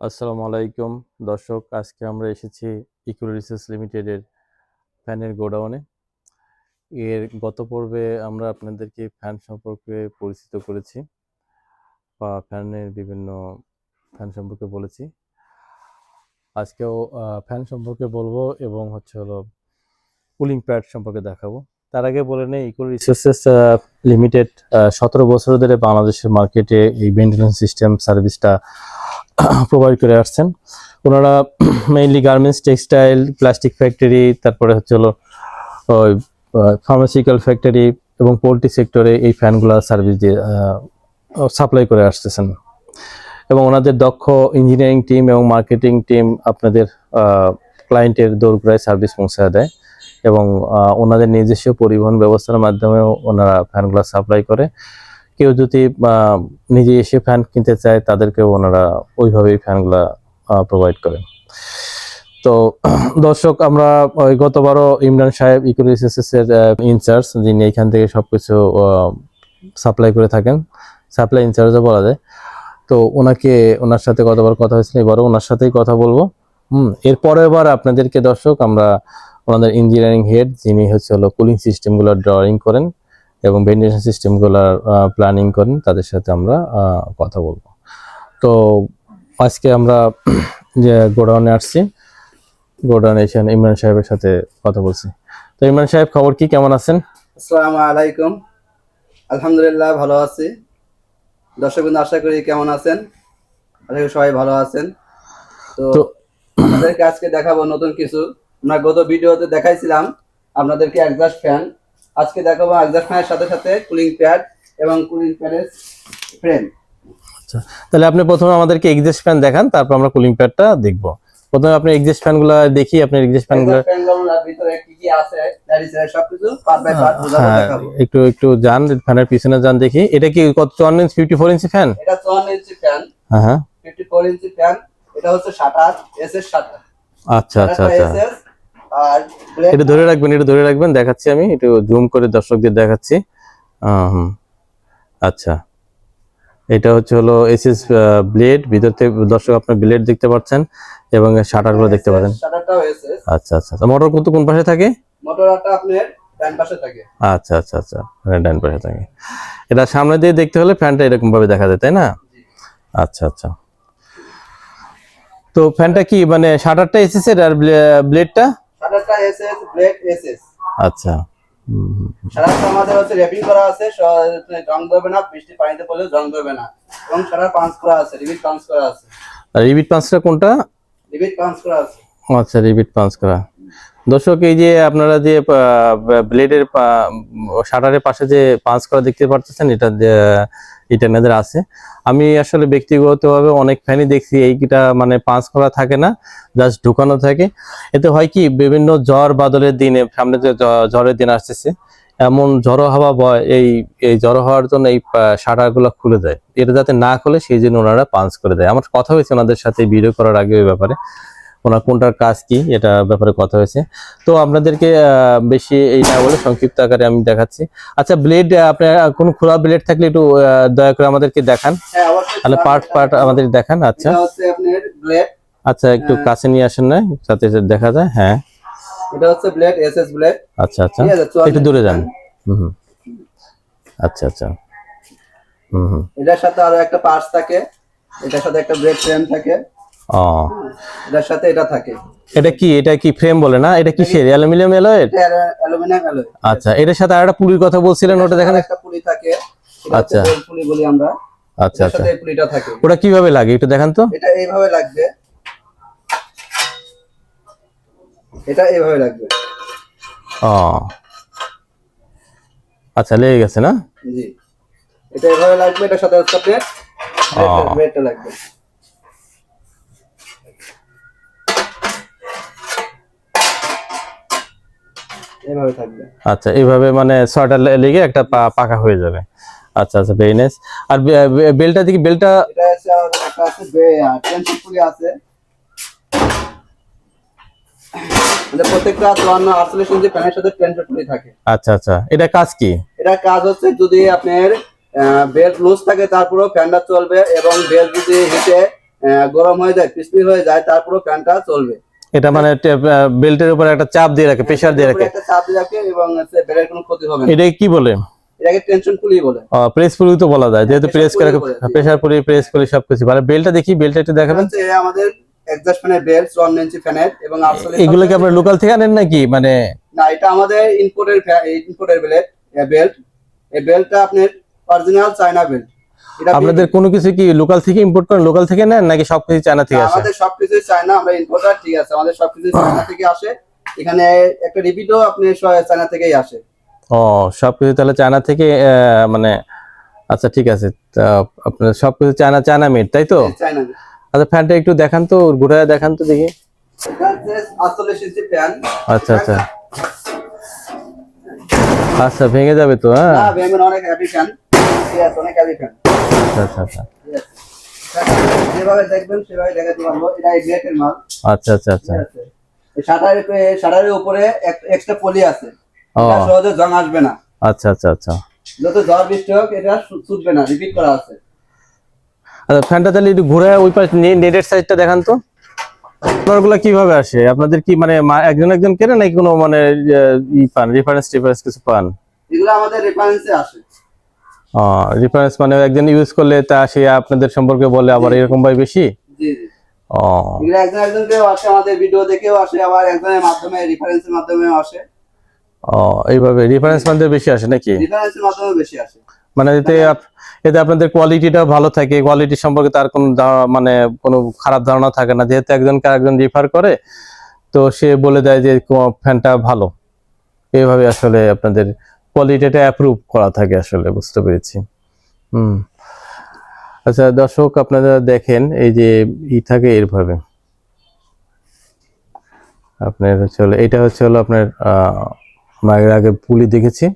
আসসালামু আলাইকুম। দর্শক, আজকে আমরা এসেছি ইকুয়াল রিসার্চ লিমিটেডের ফ্যানের গোডাউনে। এর গত পর্বে আমরা আপনাদেরকে ফ্যান সম্পর্কে পরিচিত করেছি বা ফ্যানের বিভিন্ন ফ্যান সম্পর্কে বলেছি। আজকেও ফ্যান সম্পর্কে বলব এবং হচ্ছে হলো কুলিং প্যাড সম্পর্কে দেখাবো। তার আগে বলে নেই ইকুয়াল রিসোর্সেস লিমিটেড সতেরো বছর ধরে বাংলাদেশের মার্কেটে এই মেনটেন্যান্স সিস্টেম সার্ভিসটা প্রোভাইড করে আসছেন। ওনারা mainly garments textile plastic factory তারপরে হচ্ছে হলো, ওই ফার্মাসিক্যাল ফ্যাক্টরি এবং পোলট্রি সেক্টরে এই ফ্যানগুলো সার্ভিস দিয়ে সাপ্লাই করে আসতেছেন। এবং ওনাদের দক্ষ ইঞ্জিনিয়ারিং টিম এবং মার্কেটিং টিম আপনাদের ক্লায়েন্টের দোরগোড়ায় সার্ভিস পৌঁছে দেয় এবং ওনাদের নিজস্ব পরিবহন ব্যবস্থার মাধ্যমেও ওনারা ফ্যানগুলো সাপ্লাই করে। কেউ যদি নিজে এসে ফ্যান কিনতে চায়, তাদেরকেও ওনারা ওইভাবেই ফ্যানগুলা প্রোভাইড করেন। তো, দর্শক, আমরা ওই গতবারও ইমরান সাহেব ইকোরিসিসেস এর ইনচার্জ যিনি এখান থেকে সবকিছু সাপ্লাই করে থাকেন সাপ্লাই ইনচার্জও বলা যায়। তো, ওনাকে, ওনার সাথে গতবার কথা হয়েছিল, এবারও ওনার সাথেই কথা বলব। হুম, এরপরে এবার আপনাদেরকে, দর্শক, আমরা ওনাদের ইঞ্জিনিয়ারিং হেড যিনি হচ্ছে হলো কুলিং সিস্টেমগুলো ড্রয়িং করেন এবং ভেন্টিলেশন সিস্টেমগুলোর প্ল্যানিং করেন তাদের সাথে আমরা কথা বলব। তো আজকে আমরা যে গোডাউনে আসছি গোডাউনে এসে ইমরান সাহেবের সাথে কথা বলছি। তো ইমরান সাহেব খবর কি? কেমন আছেন? আসসালামু আলাইকুম। আলহামদুলিল্লাহ ভালো আছি। দর্শক বন্ধু আশা করি কেমন আছেন? আশা করি সবাই ভালো আছেন। তো আপনাদেরকে আজকে দেখাবো নতুন কিছু। আমরা গত ভিডিওতে দেখাইছিলাম আপনাদেরকে একজাস্ট ফ্যান। আজকে দেখাবো একজাস্ট ফ্যানের সাথে সাথে কুলিং প্যাড এবং কুলিং প্যাডের ফ্রেম আচ্ছা তাহলে আপনি প্রথমে আমাদেরকে এক্সজস্ট ফ্যান দেখান তারপর আমরা কুলিং প্যাডটা দেখব। প্রথমে আপনি এক্সজস্ট ফ্যানগুলো দেখি আপনার এক্সজস্ট ফ্যানগুলো ফ্যানগুলোর ভিতরে কি কি আছে সবকিছু পার্ট বাই পার্ট হ্যাঁ দেখাবো। একটু একটু যান ফ্যানের পিছনে যান দেখি। এটা কি কত চুয়ান্ন inch fifty four inch fan এটা চুয়ান্ন ইঞ্চি ফ্যান হ্যাঁ হ্যাঁ। ফিফটি ফোর ইঞ্চি ফ্যান এটা হচ্ছে শাটার এস এর শাটার আচ্ছা আচ্ছা আচ্ছা। আর এটা ধরে রাখবেন এটা ধরে রাখবেন দেখাচ্ছি আমি একটু জুম করে দর্শকদের দেখাচ্ছি। আচ্ছা। এটা হচ্ছে হলো এসএস ব্লেড ভিতর থেকে দর্শক আপনার ব্লেড দেখতে পাচ্ছেন এবং শাটারগুলো দেখতে পাচ্ছেন। শাটারটাও এসএস আচ্ছা আচ্ছা মোটর কিন্তু কোন পাশে থাকে? মোটরটা আপনার ডান পাশে থাকে। আচ্ছা আচ্ছা আচ্ছা ডান পাশে থাকে। এটা সামনে দিয়ে দেখতে হলে ফ্যানটা এরকম ভাবে দেখা যায় তাই না? আচ্ছা আচ্ছা। তো ফ্যানটা কি মানে শাটারটা এসএস এর আর ব্লেডটা শাটারটা এসএস ব্লেড এসএস আচ্ছা। হুম। আমাদের হচ্ছে র্যাপিং করা আছে রং ধরবে না বৃষ্টি পানিতে পড়লে রং ধরবে না। এবং শাটার পাঞ্চ করা আছে রিবিট পাঞ্চ করা আছে। রিবিট পাঁচটা কোনটা? রিবিট পাঞ্চ করা আছে। আচ্ছা রিপিট পাঞ্চ করা। দর্শক এই যে আপনারা যে ব্লেডের শাটারের পাশে যে পাঞ্চ করা দেখতে পাচ্ছেন এটা এটা এনাদের আছে। আমি আসলে ব্যক্তিগতভাবে অনেক ফ্যানই দেখছি, এইটা মানে পাঁচ করা থাকে না জাস্ট ঢুকানো থাকে। এতে হয় কি, বিভিন্ন জ্বর বাদলের দিনে, সামনে যে জ- ঝড়ের দিন আসতেছে, এমন ঝড়ো হাওয়া বয় এই এই ঝড়ো হওয়ার জন্য এই শাটারগুলো খুলে দেয়। এটা যাতে না খুলে, সেই জন্য ওনারা পাঞ্চ করে দেয়। আমার কথা হয়েছে ওনাদের সাথে ভিডিও করার আগে ওই ব্যাপারে। ওনার কোনটার কাজ কি এটা ব্যাপারে কথা হয়েছে। তো আপনাদেরকে বেশি এই না বলে সংক্ষিপ্ত আকারে আমি দেখাচ্ছি। আচ্ছা ব্লেড আপনার কোনো খোলা ব্লেড থাকলে একটু দয়া করে আমাদেরকে দেখান। হ্যাঁ তাহলে পার্ট পার্ট আমাদের দেখান আচ্ছা। আচ্ছা একটু কাছে নিয়ে আসেন না যাতে দেখা যায় হ্যাঁ। এটা হচ্ছে ব্লেড এসএস ব্লেড আচ্ছা আচ্ছা। একটু দূরে যান। হুম হুম। আচ্ছা আচ্ছা। হুম হুম। এটার সাথে আরও একটা পার্টস থাকে। এটার সাথে একটা ব্লেড ফ্রেম থাকে। ও। এটার সাথে এটা থাকে। এটা কি এটা কি ফ্রেম বলে না? এটা কিসের অ্যালুমিনিয়াম অ্যালয়েড? অ্যালুমিনিয়াম অ্যালয় আচ্ছা এটার সাথে আরেকটা পুলির কথা বলছিলেন ওটা দেখেন। একটা পুলি থাকে। আচ্ছা। পুলি বলি আমরা। আচ্ছা আচ্ছা। এই পুলিটা থাকে। ওটা কীভাবে লাগে একটু দেখান তো। এটা এইভাবে লাগবে। এটা এইভাবে লাগবে। ও। আচ্ছা লেগে গেছে না? জি। এটা এইভাবে লাগবে এটার সাথে হচ্ছে আপনার লাগবে। এইভাবে থাকবে। আচ্ছা এইভাবে মানে ছয়টা লেগে একটা পাকা হয়ে যাবে। আচ্ছা আচ্ছা ভেরি নাইস আর বেলটা দেখি বেলটা এটা আর একটা আছে আছে। মানে প্রত্যেকটা চুয়ান্ন আটচল্লিশ ইঞ্চি প্যানের সাথে থাকে। আচ্ছা আচ্ছা এটা কাজ কি? এটা কাজ হচ্ছে যদি আপনার বেল্ট লুজ থাকে তারপরেও ফ্যানটা চলবে এবং বেল্ট যদি হিটে গরম হয়ে যায় হয়ে যায় তারপরে ফ্যানটা চলবে। এটা মানে বেল্টের উপর একটা চাপ দিয়ে রাখে প্রেসার দিয়ে রাখে। একটা চাপ দিয়ে রাখে এবং বেলের কোনো ক্ষতি হবে না। এটা কি বলে? এটাকে টেনশন পুলি বলে। প্রেস পুলি তো বলা যায় যেহেতু প্রেস করে। প্রেসার পুলি প্রেস পুলি সবকিছু। মানে বেলটা দেখি বেলটা একটু দেখাবেন। আমাদের এক্সস্ট ফ্যানের বেল্ট ওয়ান ইঞ্চি ফ্যানের এবং আর্সেলের এগুলো কি আপনার লোকাল থেকে আনেন নাকি? মানে না এটা আমাদের ইম্পোর্টের ইম্পোর্টের বেল্ট বেল্ট এই বেল্টটা আপনার অরিজিনাল চায়না বেল্ট আপনাদের কোনো কিছু কি লোকাল থেকে ইম্পোর্ট করেন লোকাল থেকে নেন নাকি সবকিছু চায়না থেকে আসে? আমাদের সবকিছু চায়না আমরা ইম্পোর্টার ঠিক আছে। আমাদের সবকিছু চায়না থেকে আসে। এখানে একটা রিপিটও আপনি চায়না থেকেই আসে। ও সবকিছু তাহলে চায়না থেকে মানে আচ্ছা ঠিক আছে। আপনার সবকিছু চায়না চায়না মেড তাই তো? চায়না আচ্ছা ফ্যানটা একটু দেখান তো ঘুরায় দেখান তো দেখি। আচ্ছা আচ্ছা। আচ্ছা ভেঙে যাবে তো হ্যাঁ। না অনেক হ্যাপি ফ্যান আচ্ছা আচ্ছা আচ্ছা। যেভাবে দেখবেন সেভাবে দেখাতে পারব। এটা গ্রেটের মাল। আচ্ছা আচ্ছা আচ্ছা। ঠিক আছে। এই শাটারের শাটারের উপরে এক্সট্রা পলি আছে। এটা সহজে জং আসবে না। আচ্ছা আচ্ছা আচ্ছা। যত ঝড় বৃষ্টি হোক এটা ছুটবে না। রিপিট করা আছে। আচ্ছা ফ্যানটা তাহলে একটু ঘুরে ওই পাশে নেটের সাইডটা দেখান তো। আপনারগুলো কীভাবে আসে? আপনাদের কি মানে একজন একজন কেনে নাকি কোনো মানে ই পান রেফারেন্স কিছু পান? এগুলো আমাদের রেফারেন্সে আসে। রেফারেন্স মানে একজন ইউজ করলে তা সে আপনাদের সম্পর্কে বলে আবার এরকম ভাই বেশি? জি জি। ও। একজন একজন কেউ আসে আমাদের ভিডিও দেখেও আসে আবার একজনের মাধ্যমে রেফারেন্সের মাধ্যমেও আসে। ও এইভাবে রেফারেন্স মানে বেশি আসে নাকি? রেফারেন্সের মাধ্যমে বেশি আসে। মানে এতে আপ- এতে আপনাদের কোয়ালিটিটা ভালো থাকে কোয়ালিটি সম্পর্কে তার কোনো মানে কোনো খারাপ ধারণা থাকে না। যেহেতু একজনকে একজন রেফার করে তো সে বলে দেয় যে ফ্যানটা ভালো। এইভাবে আসলে আপনাদের কোয়ালিটিটা অ্যাপ্রুভ করা থাকে আসলে, বুঝতে পেরেছি। হুম। আচ্ছা দর্শক, আপনারা দেখেন, এই যে ই থাকে এইভাবে আপনার হচ্ছে হলো, এটা হচ্ছে হলো আপনার আমরা আগে পুলি দেখেছি।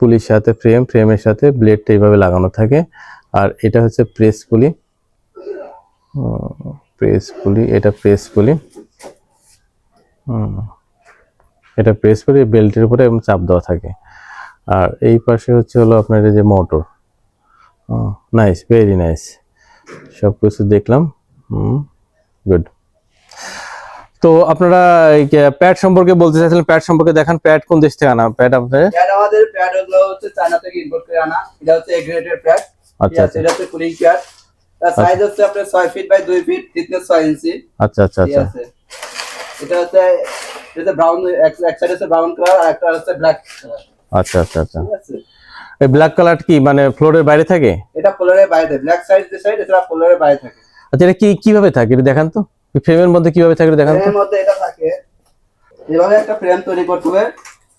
পুলির সাথে ফ্রেম ফ্রেমের সাথে ব্লেডটা এইভাবে লাগানো থাকে। আর এটা হচ্ছে প্রেস পুলি প্রেস পুলি এটা প্রেস পুলি। এটা প্রেস পুলি বেল্টের উপরে এবং চাপ দেওয়া থাকে। আর এই পাশে হচ্ছে হলো আপনার এই যে মোটর নাইস ভেরি নাইস সব কিছু দেখলাম হুম গুড তো আপনারা প্যাড সম্পর্কে বলতে চাইছিলেন প্যাড সম্পর্কে দেখান প্যাড কোন দেশ থেকে আনা? প্যাড আপনাদের প্যাড আমাদের প্যাডগুলো হচ্ছে চায়না থেকে ইম্পোর্ট করে আনা। এটা হচ্ছে গ্রেটের প্যাড ঠিক আচ্ছা। এটা হচ্ছে কুলিং প্যাড সাইজ হচ্ছে আপনার ছয় ফিট বাই দুই ফিট থিকনেস ছয় ইঞ্চি আচ্ছা আচ্ছা আচ্ছা। এটা হচ্ছে এটা ব্রাউন এক সাইড হচ্ছে ব্রাউন কালার আর একটা হচ্ছে ব্ল্যাক কালার আচ্ছা আচ্ছা আচ্ছা। এই ব্ল্যাক কালার কি মানে ফ্লোরের বাইরে থাকে? এটা পোলারের বাইরে ব্ল্যাক সাইড যে সাইড এটা পোলারের বাইরে থাকে। আচ্ছা এটা কি কীভাবে থাকে এটা দেখান তো। ফ্রেমের মধ্যে কীভাবে থাকে দেখান তো। ফ্রেমের মধ্যে এটা থাকে। এভাবে একটা ফ্রেম তৈরি করতে হবে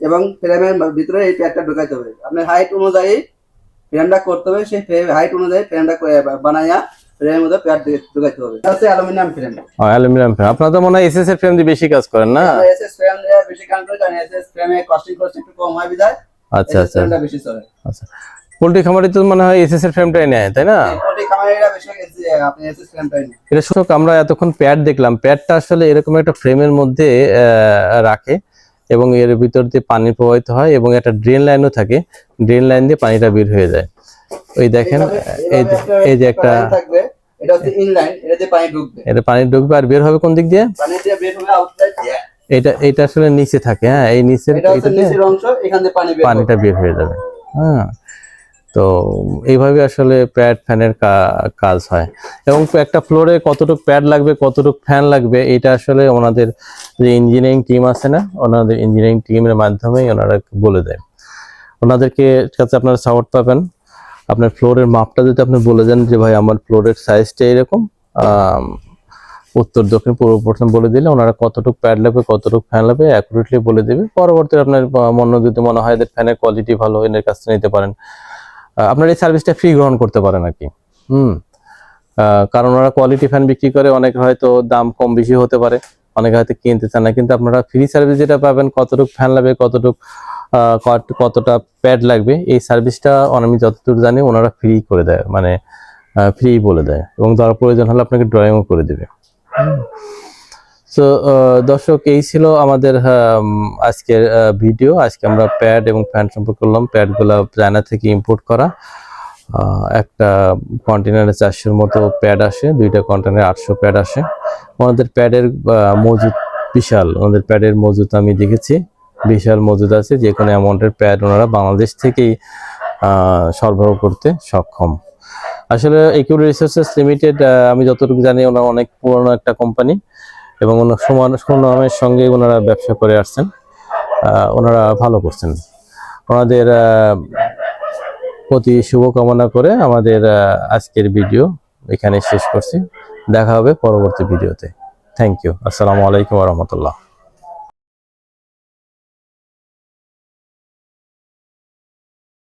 এবং ফ্রেমের ভিতরে এই প্যাডটা ঢোকাইতে হবে। আপনার হাইট অনুযায়ী ফ্রেমটা করতে হবে সেই হাইট অনুযায়ী ফ্রেমটা বানাইয়া ফ্রেমের মধ্যে প্যাড ঢোকাইতে হবে। এটা অ্যালুমিনিয়াম ফ্রেম অ্যালুমিনিয়াম ফ্রেম আপনারা তো মনে হয় এসএস এর ফ্রেম দিয়ে বেশি কাজ করেন না? এসএস ফ্রেম দিয়ে বেশি কাজ করে কারণ এসএস ফ্রেমে কস্টিং কস্ট একটু কম হয় আচ্ছা আচ্ছা। ফ্রেমটা বেশি চলে। আচ্ছা। পোল্ট্রি খামারে তো মনে হয় এসএস এর ফ্রেমটাই নেয় তাই না? মোটামুটি কামাইরা বেশি আপনি এসএস ফ্রেমটাই নেন। এটা শুধু আমরা এতক্ষণ প্যাড দেখলাম। প্যাডটা আসলে এরকম একটা ফ্রেমের মধ্যে রাখে এবং এর ভিতর দিয়ে পানি প্রবাহিত হয় এবং একটা ড্রেন লাইনও থাকে। ড্রেন লাইন দিয়ে পানিটা বের হয়ে যায়। ওই দেখেন এই যে- যে একটা এটা হচ্ছে ইনলাইন এটা দিয়ে পানি ঢুকবে। এটা পানি ঢুকবে আর বের হবে কোন দিক দিয়ে? পানি দিয়ে বের হবে আউটসাইড দিয়ে। এটা এটা আসলে নিচে থাকে হ্যাঁ এই নিচের এটা হচ্ছে নিচের অংশ এখান দিয়ে পানি বের পানিটা বের হয়ে যাবে হ্যাঁ। তো এইভাবে আসলে প্যাড ফ্যানের কাজ হয়। এবং একটা ফ্লোরে কতটুকু প্যাড লাগবে কতটুকু ফ্যান লাগবে এটা আসলে ওনাদের যে ইঞ্জিনিয়ারিং টিম আছে না ওনাদের ইঞ্জিনিয়ারিং টিমের মাধ্যমেই ওনারা বলে দেয়। ওনাদেরকে কাছে আপনারা সাপোর্ট পাবেন। আপনার ফ্লোরের মাপটা যদি আপনি বলে দেন যে ভাই আমার ফ্লোরের সাইজটা এরকম উত্তর, দক্ষিণ, পূর্ব পশ্চিম বলে দিলে ওনারা কতটুকু প্যাড লাগবে, কতটুকু ফ্যান লাগবে অ্যাকুরেটলি বলে দেবে। পরবর্তী আপনার মনে যদি মনে হয় যে ফ্যানের কোয়ালিটি ভালো, এদের কাছ থেকে নিতে পারেন। আপনার এই সার্ভিসটা ফ্রি গ্রহণ করতে পারেন আর কি। হুম। কারণ ওরা কোয়ালিটি ফ্যান বিক্রি করে, অনেক হয়তো দাম কম বেশি হতে পারে। অনেকে হয়তো কিনতে চান না, কিন্তু আপনারা ফ্রি সার্ভিস যেটা পাবেন, কতটুকু ফ্যান লাগবে, কতটুকু কতটা প্যাড লাগবে, এই সার্ভিসটা আমি যতদূর জানি ওনারা ফ্রি করে দেয় মানে ফ্রি বলে দেয় এবং তার প্রয়োজন হলে আপনাকে ড্রয়িংও করে দেবে। সো দর্শক, এই ছিল আমাদের আজকের ভিডিও আজকে আমরা প্যাড এবং ফ্যান সম্পর্কে করলাম প্যাডগুলো চায়না থেকে ইম্পোর্ট করা। একটা কন্টেনারে চারশোর মতো প্যাড আসে, দুইটা কন্টেনারে আটশো প্যাড আসে। ওনাদের প্যাডের মজুদ বিশাল। ওনাদের প্যাডের মজুদ আমি দেখেছি। বিশাল মজুদ আছে, যে কোনো অ্যামাউন্টের প্যাড ওনারা বাংলাদেশ থেকেই সরবরাহ করতে সক্ষম। আসলে ইকুইড রিসোর্সেস লিমিটেড আমি যতটুকু জানি ওনারা অনেক পুরনো একটা কোম্পানি এবং ওনার সমান সুনামের সঙ্গে ওনারা ব্যবসা করে আসছেন। ওনারা ভালো করছেন। ওনাদের প্রতি শুভকামনা করে আমাদের আজকের ভিডিও এখানে শেষ করছি। দেখা হবে পরবর্তী ভিডিওতে। থ্যাংক ইউ আসসালামু আলাইকুম রহমতুল্লাহ।